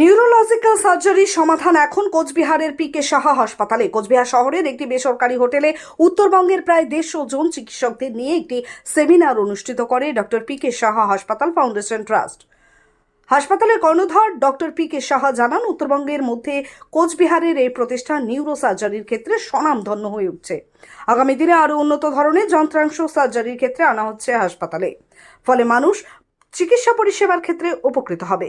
Neurological সার্জারির সমাধান এখন কোচবিহারের পিকে সাহা হাসপাতালে। কোচবিহার শহরের একটি বেসরকারি হোটেলে উত্তরবঙ্গের প্রায় দেড়শো জন চিকিৎসকদের নিয়ে একটি সেমিনার অনুষ্ঠিত করে ডক্টর পি কে সাহা হাসপাতাল ফাউন্ডেশন ট্রাস্ট হাসপাতালের কর্ণধার ডক্টর পি কে সাহা জানান, উত্তরবঙ্গের মধ্যে কোচবিহারের এই প্রতিষ্ঠান নিউরো সার্জারির ক্ষেত্রে স্বনামধন্য হয়ে উঠছে। আগামী দিনে আরও উন্নত ধরনের যন্ত্রাংশ সার্জারির ক্ষেত্রে আনা হচ্ছে হাসপাতালে। ফলে মানুষ চিকিৎসা পরিষেবার ক্ষেত্রে উপকৃত হবে।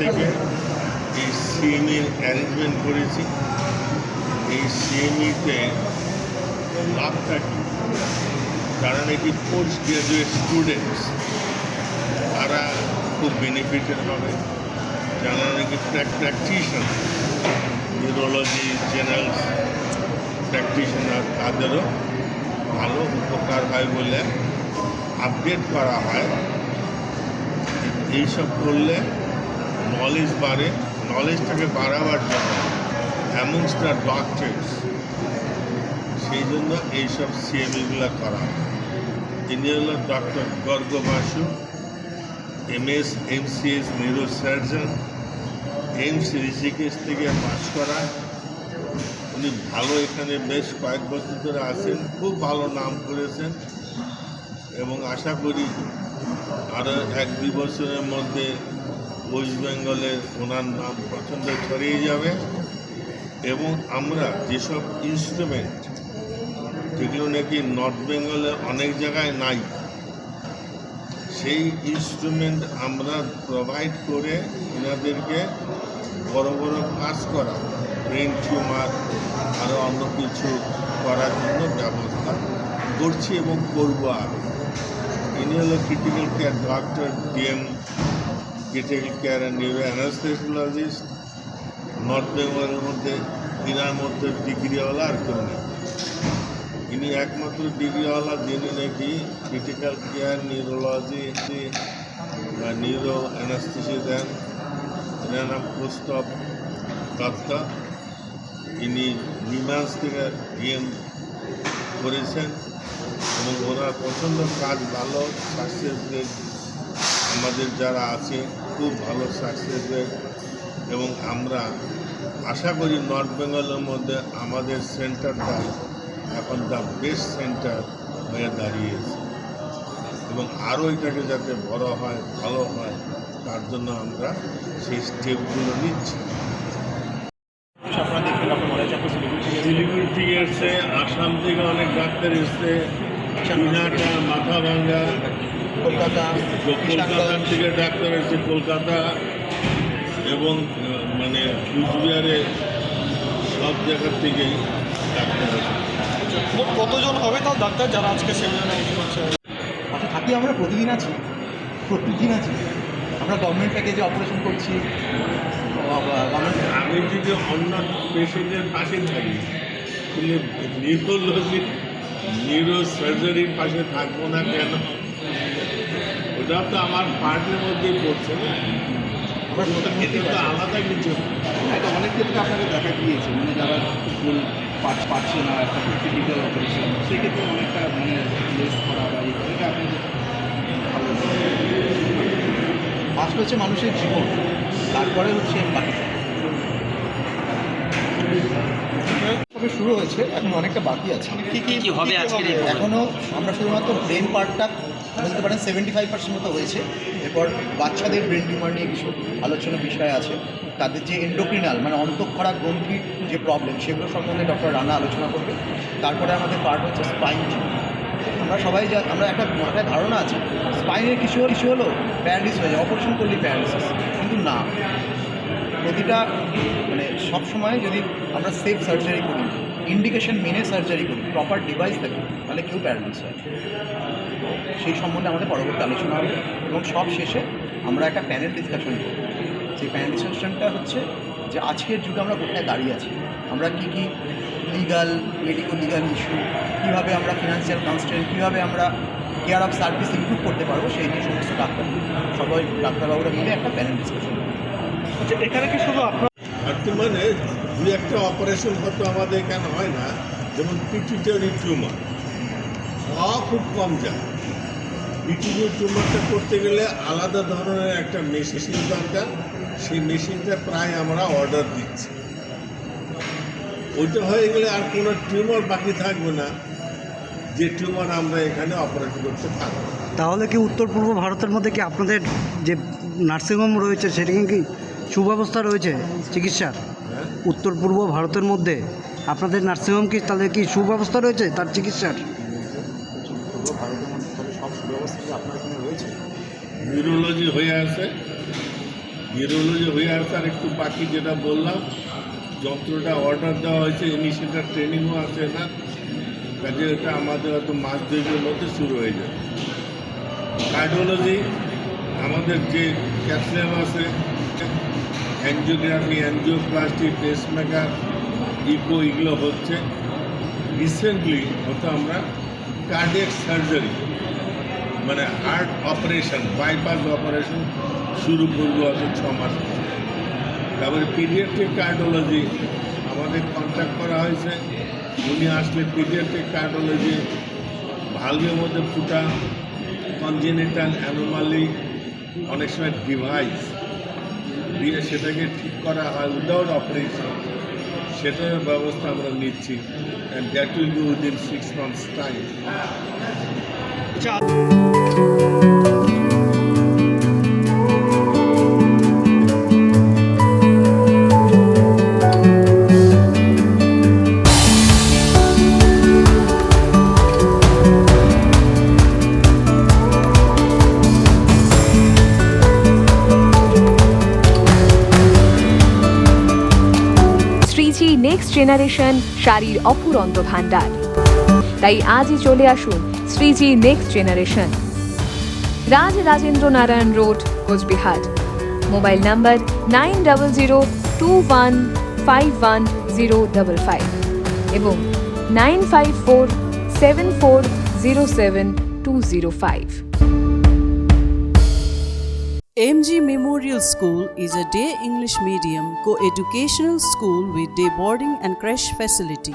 থেকে এই সিএমইর অ্যারেঞ্জমেন্ট করেছি। এই সিএমইতে লাভটা কি কারণ এটি পোস্ট গ্রাজুয়েট স্টুডেন্টস তারা খুব বেনিফিটেড হবে। যারা নাকি প্র্যাকটিশনার নিউরোলজি জেনারেল প্র্যাকটিশনার তাদেরও ভালো উপকার হয় বলে আপডেট করা হয়। এইসব করলে নলেজ বাড়ে নলেজটাকে বাড়াবার জন্য অ্যামংস্ট দ্য সেই জন্য এইসব সিএমইগুলো করা ইনি হল doctor Garg Basu M S M C S neuro surgeon AIIMS Rishikesh থেকে পাস করা। উনি ভালো এখানে বেশ কয়েক বছর ধরে আছেন, খুব ভালো নাম করেছেন এবং আশা করি আরও এক দুই বছরের মধ্যে ওয়েস্ট বেঙ্গলের ওনার নাম প্রচণ্ড ছড়িয়ে যাবে এবং আমরা যেসব ইনস্ট্রুমেন্ট যেগুলো নাকি নর্থ বেঙ্গলে অনেক জায়গায় নাই, সেই ইনস্ট্রুমেন্ট আমরা প্রোভাইড করে এনাদেরকে বড় বড় কাজ করা ব্রেন টিউমার আরও অন্য কিছু করার জন্য ব্যবস্থা করছি এবং করব আরও ইনি হলো critical care doctor DM critical care and anaesthesiologist, north বেঙ্গলের মধ্যে ইনার মধ্যে ডিগ্রিওয়ালা আর কেউ নেই। ইনি একমাত্র ডিগ্রিওয়ালা যিনি নাকি ক্রিটিক্যাল কেয়ার, নিউরোলজি বা নিউরো অ্যানাস্থেসি দেন। এনার নাম প্রস্তব দত্তা ইনি নিমাস থেকে ডিএম করেছেন এবং ওনার প্রচণ্ড কাজ ভালো সাকসেস আমাদের যারা আছে খুব ভালো সাকসেস এবং আমরা আশা করি নর্থ বেঙ্গলের মধ্যে আমাদের সেন্টারটা এখন দ্য বেস্ট সেন্টার হয়ে দাঁড়িয়েছে। এবং আরও এটাকে যাতে বড় হয় ভালো হয় তার জন্য আমরা সেই স্টেপগুলো নিচ্ছি। শিলিগুড়ি থেকে এসছে আসাম থেকে অনেক ডাক্তার এসছে চীনাটা মাথা ভাঙ্গা। কলকাতা কলকাতা থেকে ডাক্তার এসছে কলকাতা এবং মানে কুচবিহারে সব জায়গার থেকেই ডাক্তার মোট কতজন হবে তাও ডাক্তার যারা আজকে সেমিনারে এসে আচ্ছা থাকি আমরা প্রতিদিন আছি প্রতিদিন আছি। আমরা গভর্নমেন্ট প্যাকেজে অপারেশন করছি আমি যদি অন্য পেশেন্টের পাশে থাকি নিউরোলজি নিউরো সার্জারির পাশে থাকব না কেন? ওটা তো আমার পার্টের মধ্যেই পড়ছে না? আমরা তো আলাদা কিছু। এটা অনেক ক্ষেত্রে আপনাকে দেখা গিয়েছে মানে যারা ফুল পাঠ পাচ্ছে না একটা ক্রিটিক্যাল অপারেশন সেক্ষেত্রে অনেকটা মানে লেস করা বা এটা আপনাদের ভালো ফার্স্ট হচ্ছে মানুষের জীবন তারপরে হচ্ছে বাকি তবে শুরু হয়েছে? এখন অনেকটা বাকি আছে। কি কি কি হবে আজকের এই এখনও আমরা শুধুমাত্র ব্রেন পার্টটা বলতে পারেন সেভেন্টি ফাইভ পার্সেন্ট মতো হয়েছে। এরপর বাচ্চাদের ব্রেন টিউমার নিয়ে কিছু আলোচনা বিষয় আছে। তাদের যে এন্ডোক্রিনাল মানে অন্তঃক্ষরা গ্রন্থির যে প্রবলেম সেগুলো সম্বন্ধে ডক্টর রানা আলোচনা করবে। তারপরে আমাদের পার্ট হচ্ছে স্পাইন আমরা সবাই যা আমরা একটা মাথায় ধারণা আছে স্পাইনের কিছু কিছু হলো প্যারালিস হয়ে যায়। অপারেশন করলেই প্যারালিসিস কিন্তু না। প্রতিটা মানে সবসময় যদি আমরা সেফ সার্জারি করি ইন্ডিকেশন মেনে সার্জারি করি প্রপার ডিভাইস থাকে তাহলে কেউ প্যারালাইজ হয় সেই সম্বন্ধে আমাদের পরবর্তী আলোচনা হবে। এবং সব শেষে আমরা একটা প্যানেল ডিসকাশন করব। সেই প্যানেল ডিসকাশনটা হচ্ছে যে আজকের যুগে আমরা কোথায় দাঁড়িয়ে আছি? আমরা কী কী লিগাল মেডিকো লিগাল ইস্যু কীভাবে আমরা ফিনান্সিয়াল কনস্ট্রেন্ট কীভাবে আমরা কেয়ার অফ সার্ভিস ইমপ্রুভ করতে পারব সেই নিয়ে সমস্ত ডাক্তার সবাই ডাক্তারবাবুরা মিলে একটা প্যানেল ডিসকাশন আচ্ছা এখানে কি শুধু আপনার বর্তমানে দু একটা অপারেশন হয়তো আমাদের এখানে হয় না যেমন পিটুইটারি টিউমার হওয়া খুব কম যায়। পিটুইটারি টিউমারটা করতে গেলে আলাদা ধরনের একটা মেশিন দরকার। সেই মেশিনটা প্রায় আমরা অর্ডার দিচ্ছি। ওইটা হয়ে গেলে আর কোনো টিউমার বাকি থাকবে না। যে টিউমার আমরা এখানে অপারেট করতে পারব। তাহলে কি উত্তর পূর্ব ভারতের মধ্যে কি আপনাদের যে নার্সিংহোম রয়েছে সেটা কি সুব্যবস্থা রয়েছে চিকিৎসার? হ্যাঁ। উত্তর পূর্ব ভারতের মধ্যে আপনাদের নার্সিংহোম কি তাদের কি সুব্যবস্থা রয়েছে তার চিকিৎসার? নিউরোলজি হয়ে আছে। নিউরোলজি হয়ে আছে আর একটু বাকি যেটা বললাম, যন্ত্রটা অর্ডার দেওয়া হয়েছে এমনি সেটা ট্রেনিংও আছে না কাজে এটা আমাদের হয়তো মাস দুয়েকের মধ্যে শুরু হয়ে যাবে। কার্ডিওলজি আমাদের যে ক্যাপসিয়াম আছে অ্যানজিওগ্রাফি অ্যানজিওপ্লাস্টি পেসমেকার ইকো এগুলো হচ্ছে। রিসেন্টলি হয়তো আমরা কার্ডিয়াক সার্জারি মানে হার্ট অপারেশন বাইপাস অপারেশন শুরু করব হয়তো ছ মাস তারপরে পিডিয়াট্রিক কার্ডিওলজি আমাদের কন্ট্যাক্ট করা হয়েছে। উনি আসলে পিডিয়াট্রিক কার্ডিওলজি ভালভের মধ্যে ফুটা কনজেনিটাল অ্যানোমালি অনেক সময় ডিভাইস দিয়ে সেটাকে ঠিক করা হয় উইদাউট অপারেশন সেটার ব্যবস্থা আমরা নিচ্ছি and that will be within six months time Shreeji next generation শাড়ির অফুরন্ত ভান্ডার তাই আজই চলে আসুন 3G Next Generation. Raj Rajendra Narayan Road, Kojbihar. Mobile number 9002151055 এবং 9547407205. MG Memorial School is a day English medium co-educational school with day boarding and crash facility.